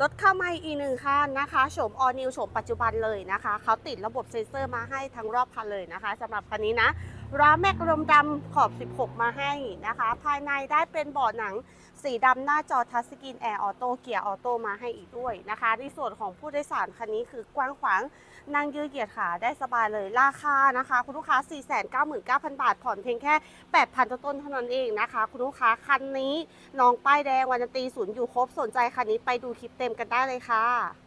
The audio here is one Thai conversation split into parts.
รถเข้ามาอีกหนึ่งคันนะคะโฉมออนิวโฉมปัจจุบันเลยนะคะเขาติดระบบเซ็นเซอร์มาให้ทั้งรอบคันเลยนะคะสำหรับคันนี้นะ ร้าแมกลมดำขอบ 16 มาให้นะคะ ภายในได้เป็นเบาะหนังสีดำหน้าจอทัชสกรีนแอร์ออโต้เกียร์ออโต้มาให้อีกด้วยนะคะ ในส่วนของผู้โดยสารคันนี้คือกว้างขวางนั่งยืดเหยียดขาได้สบายเลยราคานะคะ คุณลูกค้า 499,000 บาท ผ่อนเพียงแค่ 8,000 ต้นเท่านั้นเองนะคะ คุณลูกค้าคันนี้น้องป้ายแดงวันตีศูนย์อยู่ครบสนใจคันนี้ไปดูคลิปเต็มกันได้เลยค่ะ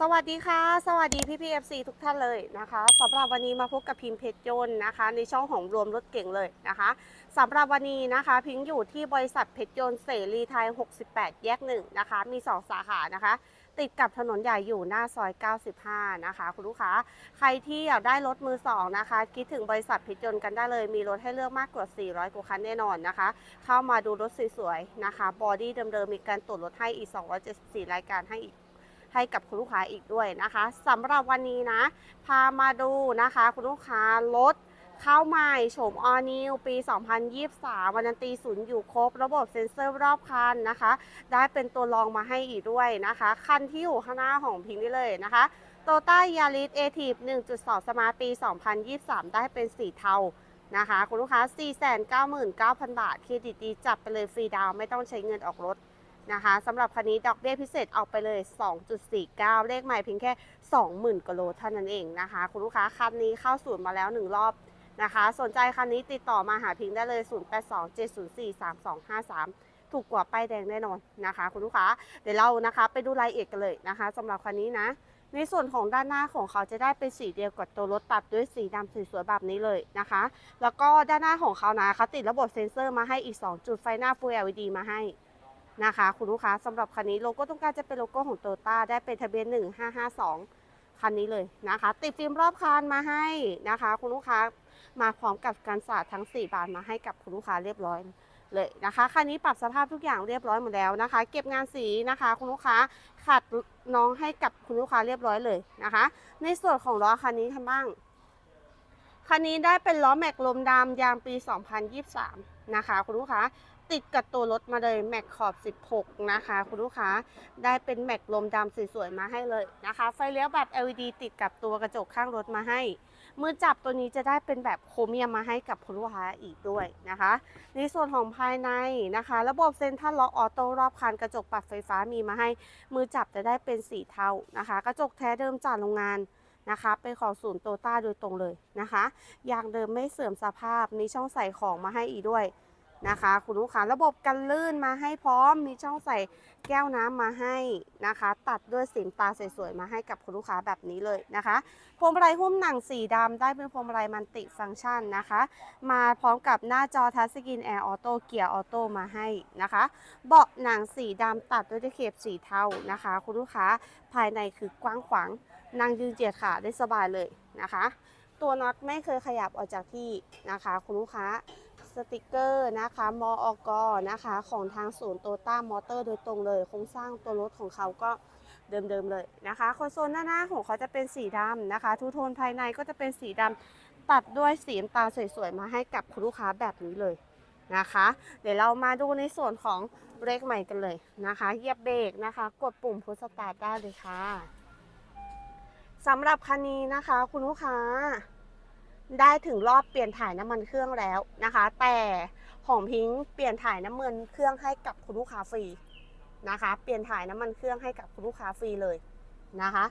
สวัสดีค่ะ สวัสดีพี่พีเอฟซีทุกท่านเลยนะคะสำหรับวันนี้มาพบกับพิมพ์เพชรยนต์นะคะ ในช่องของรวมรถเก่งเลยนะคะสำหรับวันนี้นะคะ พิงอยู่ที่บริษัทเพชรยนต์เสรีไทย 68 แยกหนึ่งนะคะ มี 2 สาขานะคะ ติดกับถนนใหญ่อยู่หน้าซอย 95 นะคะ คุณลูกค้า ใครที่อยากได้รถมือสองนะคะ คิดถึงบริษัทเพชรยนต์กันได้เลย มีรถให้เลือกมากกว่า 400 กว่าคันแน่นอนนะคะ เข้ามาดูรถสวยๆนะคะ บอดี้เดิมๆมีการตรวจรถให้อีก 274 รายการให้อีก ให้กับคุณลูกค้าอีกด้วยนะคะสำหรับวันนี้นะ พามาดูนะคะ คุณลูกค้ารถเข้าใหม่โฉมออนิวปี 2023วันันตีศูนย์อยู่ครบ ระบบเซ็นเซอร์รอบคันนะคะ ได้เป็นตัวรองมาให้อีกด้วยนะคะ คันที่อยู่ข้างหน้าของพิงนี่เลยนะคะโตต้ายาริสเอทีฟ1.2 สมาร์ทปี 2023 ได้เป็นสีเทานะคะ คุณลูกค้า 499,000 บาท เครดิตดีจับไปเลยฟรีดาวไม่ต้องใช้เงินออกรถ นะคะสำหรับคันนี้ดอกเบี้ยพิเศษเอาไปเลย 2.49 เลขใหม่เพียงแค่ 20,000กิโลเท่านั้นเองนะคะ คุณลูกค้าคันนี้เข้าศูนย์มาแล้ว 1 รอบนะคะ สนใจคันนี้ติดต่อมาหาพิงได้เลย 0827043253 ถูกกว่าป้ายแดงแน่นอนนะคะ คุณลูกค้าเดี๋ยวเรานะคะ ไปดูรายละเอียดกันเลยนะคะสำหรับคันนี้นะ ในส่วนของด้านหน้าของเขาจะได้เป็นสีเดียวกับตัวรถตัดด้วยสีดำสวยๆแบบนี้เลยนะคะ แล้วก็ด้านหน้าของเขานะเขาติดระบบเซ็นเซอร์มาให้อีก 2 จุดไฟหน้า Full LED มาให้ นะคะ คุณลูกค้าสำหรับคันนี้โลโก้ต้องการจะเป็นโลโก้ของโตต้าได้เป็นทะเบียน 1552 คันนี้เลยนะคะ ติดฟิล์มรอบคันมาให้นะคะ คุณลูกค้ามาพร้อมกับการสาดทั้ง 4 บานมาให้กับคุณลูกค้าเรียบร้อยเลยนะคะคันนี้ปรับสภาพทุกอย่างเรียบร้อยหมดแล้วนะคะ เก็บงานสีนะคะ คุณลูกค้าขัดน้องให้กับคุณลูกค้าเรียบร้อยเลยนะคะ ในส่วนของล้อคันนี้คันบ้างคันนี้ได้เป็นล้อแม็กลมดำยางปี 2023 นะคะ คุณลูกค้า ติดกับตัวรถมาเลยแม็กขอบ 16 นะคะ คุณลูกค้าได้เป็นแม็กลมดำสวยๆมาให้เลยนะคะ ไฟเลี้ยวแบบ LED ติดกับตัวกระจกข้างรถมาให้ มือจับตัวนี้จะได้เป็นแบบโครเมียมมาให้กับคุณลูกค้าอีกด้วยนะคะในส่วนของภายในนะคะ ระบบเซ็นทรัลล็อกออโต้รอบคันกระจกปรับไฟฟ้ามีมาให้ มือจับจะได้เป็นสีเทานะคะ กระจกแท้เดิมจากโรงงานนะคะเป็นของศูนย์โตต้าโดยตรงเลยนะคะยางเดิมไม่เสื่อมสภาพมีช่องใส่ของมาให้อีกด้วย นะคะ คุณลูกค้าระบบกันลื่นมาให้พร้อมมีช่องใส่แก้วน้ำมาให้นะคะ ตัดด้วยสีตาสวยๆมาให้กับคุณลูกค้าแบบนี้เลยนะคะพวงมาลัยหุ้มหนังสีดำได้เป็นพวงมาลัยมันติฟังก์ชันนะคะ มาพร้อมกับหน้าจอทัชสกรีนแอร์ออโต้เกียร์ออโต้มาให้นะคะ เบาะหนังสีดำตัดด้วยตะเข็บสีเทานะคะ คุณลูกค้าภายในคือกว้างขวางนั่งยืนเจียดขาได้สบายเลยนะคะ ตัวน็อตไม่เคยขยับออกจากที่นะคะ คุณลูกค้า สติกเกอร์นะคะมออกนะคะ ของทางศูนย์โตต้ามอเตอร์โดยตรงเลย โครงสร้างตัวรถของเขาก็เดิมๆเลยนะคะคอนโซลหน้าหน้าของเขาจะเป็นสีดำนะคะ ทูโทนภายในก็จะเป็นสีดำตัดด้วยสีน้ำตาลสวยๆมาให้กับคุณลูกค้าแบบนี้เลยนะคะ เดี๋ยวเรามาดูในส่วนของเบรกใหม่กันเลยนะคะเหยียบเบรกนะคะ กดปุ่มพุชสตาร์ทได้เลยค่ะสำหรับคันนี้นะคะ คุณลูกค้า ได้ถึงรอบเปลี่ยนถ่ายน้ำมันเครื่องแล้วนะคะ แต่ของพิงค์เปลี่ยนถ่ายน้ำมันเครื่องให้กับคุณลูกค้าฟรีนะคะ เปลี่ยนถ่ายน้ำมันเครื่องให้กับคุณลูกค้าฟรีเลยนะคะ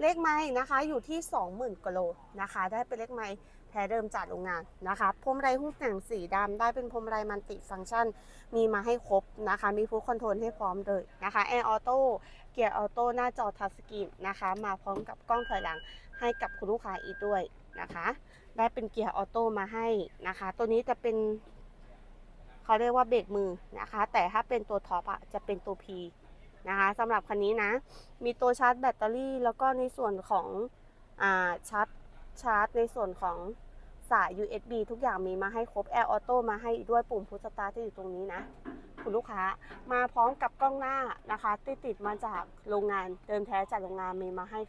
เลขไม้นะคะอยู่ที่ 20,000กิโลนะคะ ได้เป็นเลขไม้แท้เดิมจากโรงงานนะคะพรมไรหุ้มหนังสีดำได้เป็นพรมไรมันติฟังก์ชัน มีมาให้ครบนะคะ มีฟูดคอนโทรลให้พร้อมเลยนะคะแอร์ออโต้เกียร์ออโต้หน้าจอทัชสกรีนนะคะ มาพร้อมกับกล้องถอยหลังให้กับคุณลูกค้าอีกด้วยนะคะ ได้เป็นเกียร์ออโต้มาให้นะคะ ตัวนี้จะเป็นเขาเรียกว่าเบรกมือนะคะ แต่ถ้าเป็นตัวท็อปอะจะเป็นตัว P นะคะสำหรับคันนี้นะ มีตัวชาร์จแบตเตอรี่ แล้วก็ในส่วนของอาชาร์จชาร์จในส่วนของ สาย USB ทุกอย่างมีมาให้ครบ Air Auto มาให้ด้วยปุ่มพุชสตาร์ที่อยู่ตรงนี้นะ คุณลูกค้ามาพร้อมกับกล้องหน้านะคะที่ติดมาจากโรงงานเดิมแท้จากโรงงานมีมาให้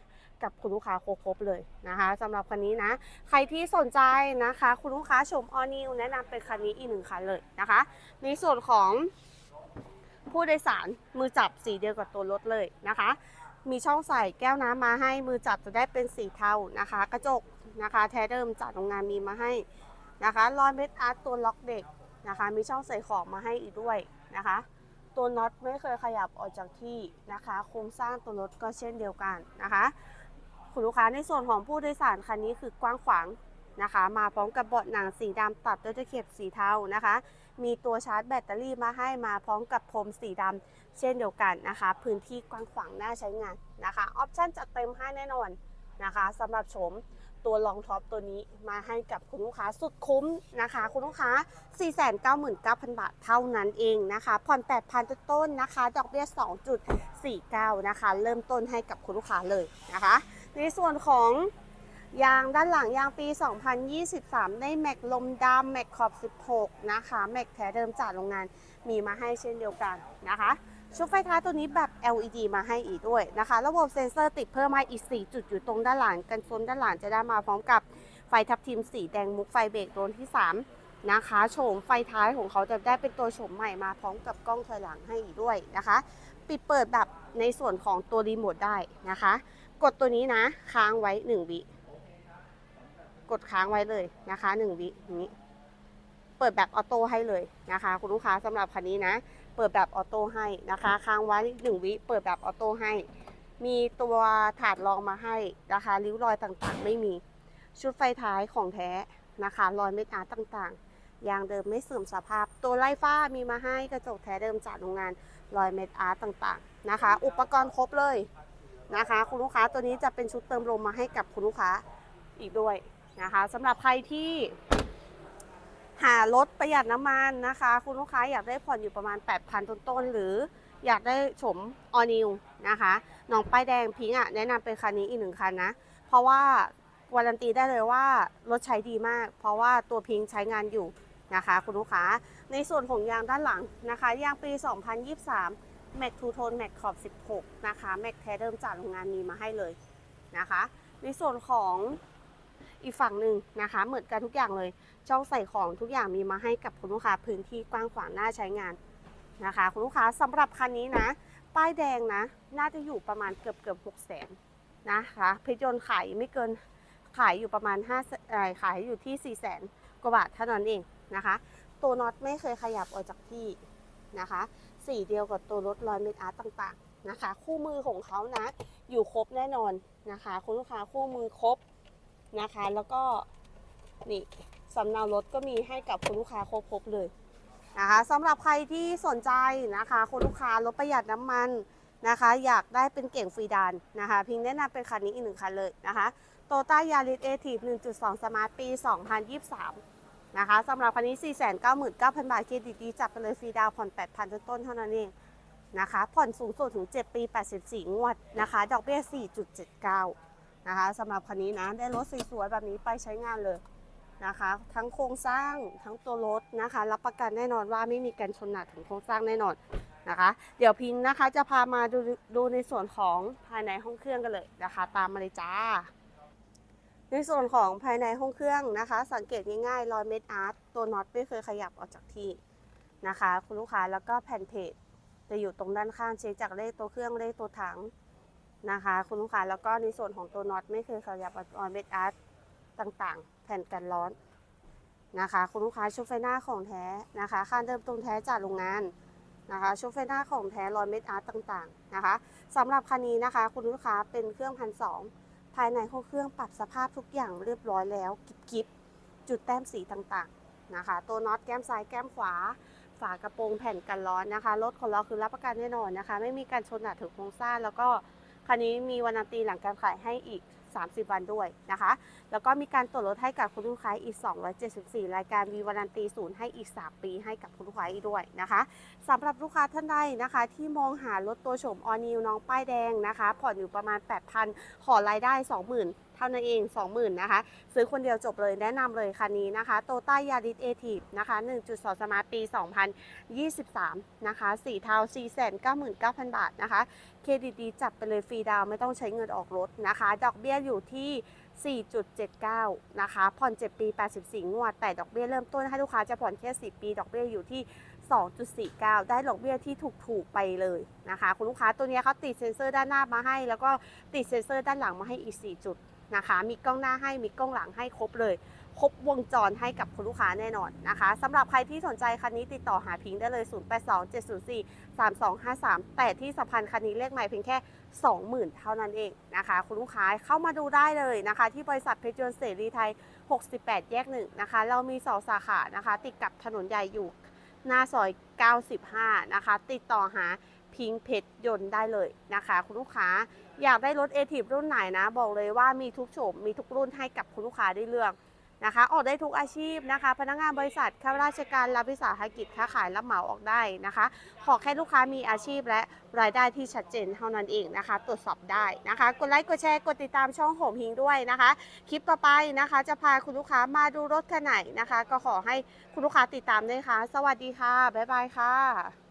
กับคุณลูกค้าครบเลยนะคะสำหรับคันนี้นะ ใครที่สนใจนะคะ คุณลูกค้าชมออนิวแนะนำเป็นคันนี้อีกหนึ่งคันเลยนะคะ ในส่วนของผู้โดยสารมือจับสีเดียวกับตัวรถเลยนะคะ มีช่องใส่แก้วน้ำมาให้มือจับจะได้เป็นสีเทานะคะ กระจก นะคะ แท้เดิมจากโรงงานมีมาให้นะคะรอยเม็ดอาร์ตตัวล็อกเด็กนะคะ มีช่องใส่ของมาให้อีกด้วยนะคะ ตัวน็อตไม่เคยขยับออกจากที่นะคะ โครงสร้างตัวรถก็เช่นเดียวกันนะคะ คุณลูกค้าในส่วนของผู้โดยสารคันนี้คือกว้างขวางนะคะ มาพร้อมกับเบาะหนังสีดำตัดด้วยตะเข็บสีเทานะคะ มีตัวชาร์จแบตเตอรี่มาให้มาพร้อมกับพรมสีดำเช่นเดียวกันนะคะ พื้นที่กว้างขวางน่าใช้งานนะคะ ออปชั่นจัดเต็มให้แน่นอนนะคะสำหรับโฉม ตัวรองท็อปตัวนี้มาให้กับคุณลูกค้าสุดคุ้มนะคะ คุณลูกค้า 499,000 บาทเท่านั้นเองนะคะ ผ่อน 8,000 ต้นๆนะคะ ดอกเบี้ย 2.49 นะคะ เริ่มต้นให้กับคุณลูกค้าเลยนะคะ ในส่วนของยางด้านหลังยางปี 2023 ได้แม็กลมดำแม็กขอบ 16 นะคะ แม็กแท้เดิมจากโรงงานมีมาให้เช่นเดียวกันนะคะ ชุดไฟท้ายตัวนี้แบบ LED มาให้อีกด้วยนะคะ ระบบเซ็นเซอร์ติดเพิ่มมาอีก 4 จุดอยู่ตรงด้านหลัง กันชนด้านหลังจะได้มาพร้อมกับไฟทับทิมสีแดงมุกไฟเบรกโดนที่ 3 นะคะโฉมไฟท้ายของเขาจะได้เป็นตัวโฉมใหม่มาพร้อมกับกล้องถอยหลังให้อีกด้วยนะคะ ปิดเปิดแบบในส่วนของตัวรีโมทได้นะคะ กดตัวนี้นะค้างไว้ 1 วิ กดค้างไว้เลยนะคะ 1 วินี้เปิดแบบออโต้ให้เลยนะคะ คุณลูกค้าสำหรับคันนี้นะ เปิดแบบออโต้ให้นะคะค้างไว้1วิเปิดแบบออโต้ให้ มีตัวถาดรองมาให้นะคะริ้วรอยต่างๆ ไม่มีชุดไฟท้ายของแท้นะคะรอยเม็ดอาร์ตต่างๆยางเดิมไม่เสื่อมสภาพ ตัวไล่ฟ้ามีมาให้กระจกแท้เดิมจากโรงงานรอยเม็ดอาร์ตต่างๆนะคะ อุปกรณ์ครบเลยนะคะ คุณลูกค้าตัวนี้จะเป็นชุดเติมลมมาให้กับคุณลูกค้าอีกด้วยนะคะสำหรับใครที่ หารถประหยัดน้ำมันนะคะ คุณลูกค้าอยากได้ผ่อนอยู่ประมาณ 8,000 ต้นๆ หรืออยากได้ชมออนิวนะคะน้องป้ายแดงพิงอะแนะนำเป็นคันนี้อีกหนึ่งคันนะ เพราะว่าวารันตีได้เลยว่ารถใช้ดีมาก เพราะว่าตัวพิงใช้งานอยู่นะคะ คุณลูกค้าในส่วนของยางด้านหลังนะคะยางปี 2023แม็กทูโทนแม็กขอบ 16 นะคะแม็กแท้เดิมจากโรงงานมีมาให้เลยนะคะ ในส่วนของ อีกฝั่งหนึ่งนะคะ เหมือนกันทุกอย่างเลย ช่องใส่ของทุกอย่างมีมาให้กับคุณลูกค้าพื้นที่กว้างขวางน่าใช้งานนะคะ คุณลูกค้าสำหรับคันนี้นะ ป้ายแดงนะ น่าจะอยู่ประมาณเกือบเกือบหกแสนนะคะเพชรยนต์ขายไม่เกินขายอยู่ประมาณ5เอ่อขายอยู่ที่4ี่แสนกว่าบาทเท่านั้นเองนะคะ ตัวน็อตไม่เคยขยับออกจากที่นะคะสีเดียวกับตัวรถรอยเมดอาร์ตต่างๆนะคะ คู่มือของเขานะ อยู่ครบแน่นอนนะคะ คุณลูกค้าคู่มือครบ นะคะ แล้วก็นี่สำเนารถก็มีให้กับคุณลูกค้าครบๆเลยนะคะสำหรับใครที่สนใจนะคะคุณลูกค้ารถประหยัดน้ำมันนะคะ อยากได้เป็นเก่งฟรีดานนะคะ พิงแนะนำเป็นคันนี้อีกหนึ่งคันเลยนะคะโตต้ายาริสเอทีฟ1.2 สมาร์ทปี 2023 นะคะสำหรับคันนี้ 499,000 บาท เครดิตดีจับไปเลยฟรีดาวผ่อน 8,000 ต้นๆเท่านั้นเองนะคะ ผ่อนสูงสุดถึง 7 ปี 84 งวดนะคะ ดอกเบี้ย 4.79 นะคะสำหรับคันนี้นะได้รถสวยๆแบบนี้ไปใช้งานเลยนะคะ ทั้งโครงสร้างทั้งตัวรถนะคะ รับประกันแน่นอนว่าไม่มีการชนหนักถึงโครงสร้างแน่นอนนะคะ เดี๋ยวพิงค์นะคะจะพามาดูดูในส่วนของภายในห้องเครื่องกันเลยนะคะ ตามมาเลยจ้า ในส่วนของภายในห้องเครื่องนะคะ สังเกตง่ายๆรอยเม็ดอาร์ตตัวน็อตไม่เคยขยับออกจากที่นะคะ คุณลูกค้าแล้วก็แผ่นเพจจะอยู่ตรงด้านข้างเช็คจากเลขตัวเครื่องเลขตัวถัง นะคะ คุณลูกค้าแล้วก็ในส่วนของตัวน็อตไม่เคยขยับรอยเม็ดอาร์ตต่างๆ แผ่นกันร้อนนะคะ คุณลูกค้าชุดไฟหน้าของแท้นะคะค่าเดิมตรงแท้จากโรงงานนะคะชุดไฟหน้าของแท้รอยเม็ดอาร์ตต่างๆนะคะสำหรับคันนี้นะคะ คุณลูกค้าเป็นเครื่องพันสองภายในห้องเครื่องปรับสภาพทุกอย่างเรียบร้อยแล้วกิบๆจุดแต้มสีต่างๆนะคะ ตัวน็อตแก้มซ้ายแก้มขวา ฝากระโปรงแผ่นกันร้อนนะคะรถของเราคือรับประกันแน่นอนนะคะ ไม่มีการชนหนักถึงโครงสร้างแล้วก็ คันนี้มีวันนาตีหลังการขายให้อีก30 วันด้วยนะคะ แล้วก็มีการตรวจรถให้กับคุณลูกค้าอีก 274 รายการมีวันนันตีศูนย์ให้อีก 3 ปีให้กับคุณลูกค้าอีกด้วยนะคะสำหรับลูกค้าท่านใดนะคะ ที่มองหารถตัวโฉมออนิวน้องป้ายแดงนะคะผ่อนอยู่ประมาณ 8,000 ขอรายได้ 20,000เท่านั้นเอง 20,000นะคะ ซื้อคนเดียวจบเลยแนะนำเลยคันนี้นะคะโตต้ายาริสเอทีฟนะคะ1.2 สมาร์ทปี 2023 นะคะสีเทา 499,000 บาทนะคะ เครดิตดีจับไปเลยฟรีดาวไม่ต้องใช้เงินออกรถนะคะ ดอกเบี้ยอยู่ที่ 4.79 นะคะ ผ่อน 7 ปี 84 งวด แต่ดอกเบี้ยเริ่มต้นให้ลูกค้าจะผ่อนแค่ 10 ปี ดอกเบี้ยอยู่ที่ 2.49 ได้ดอกเบี้ยที่ถูกๆไปเลยนะคะ คุณลูกค้าตัวนี้เขาติดเซ็นเซอร์ด้านหน้ามาให้ แล้วก็ติดเซ็นเซอร์ด้านหลังมาให้อีก 4 จุดนะคะ มีกล้องหน้าให้ มีกล้องหลังให้ครบเลย ครบวงจรให้กับคุณลูกค้าแน่นอนนะคะสำหรับใครที่สนใจคันนี้ติดต่อหาพิงค์ได้เลย 082704 3253 แต่ที่สำคัญคันนี้เลขใหม่เพียงแค่ 20,000 เท่านั้นเองนะคะ คุณลูกค้าเข้ามาดูได้เลยนะคะ ที่บริษัทเพชรยนต์เสรีไทย 68 แยกหนึ่งนะคะ เรามี2สาขานะคะ ติดกับถนนใหญ่อยู่หน้าซอย 95 นะคะ ติดต่อหาพิงค์เพชรยนต์ได้เลยนะคะ คุณลูกค้าอยากได้รถเอทีฟรุ่นไหนนะ บอกเลยว่ามีทุกโฉมมีทุกรุ่นให้กับคุณลูกค้าได้เลือก นะคะ ออกได้ทุกอาชีพนะคะ พนักงานบริษัทข้าราชการรับวิสาหกิจค้าขายรับเหมาออกได้นะคะ ขอแค่ลูกค้ามีอาชีพและรายได้ที่ชัดเจนเท่านั้นเองนะคะ ตรวจสอบได้นะคะ กดไลค์กดแชร์กดติดตามช่องโหมฮิงด้วยนะคะ คลิปต่อไปนะคะ จะพาคุณลูกค้ามาดูรถคันไหนนะคะ ก็ขอให้คุณลูกค้าติดตามด้วยค่ะ สวัสดีค่ะบ๊ายบายค่ะ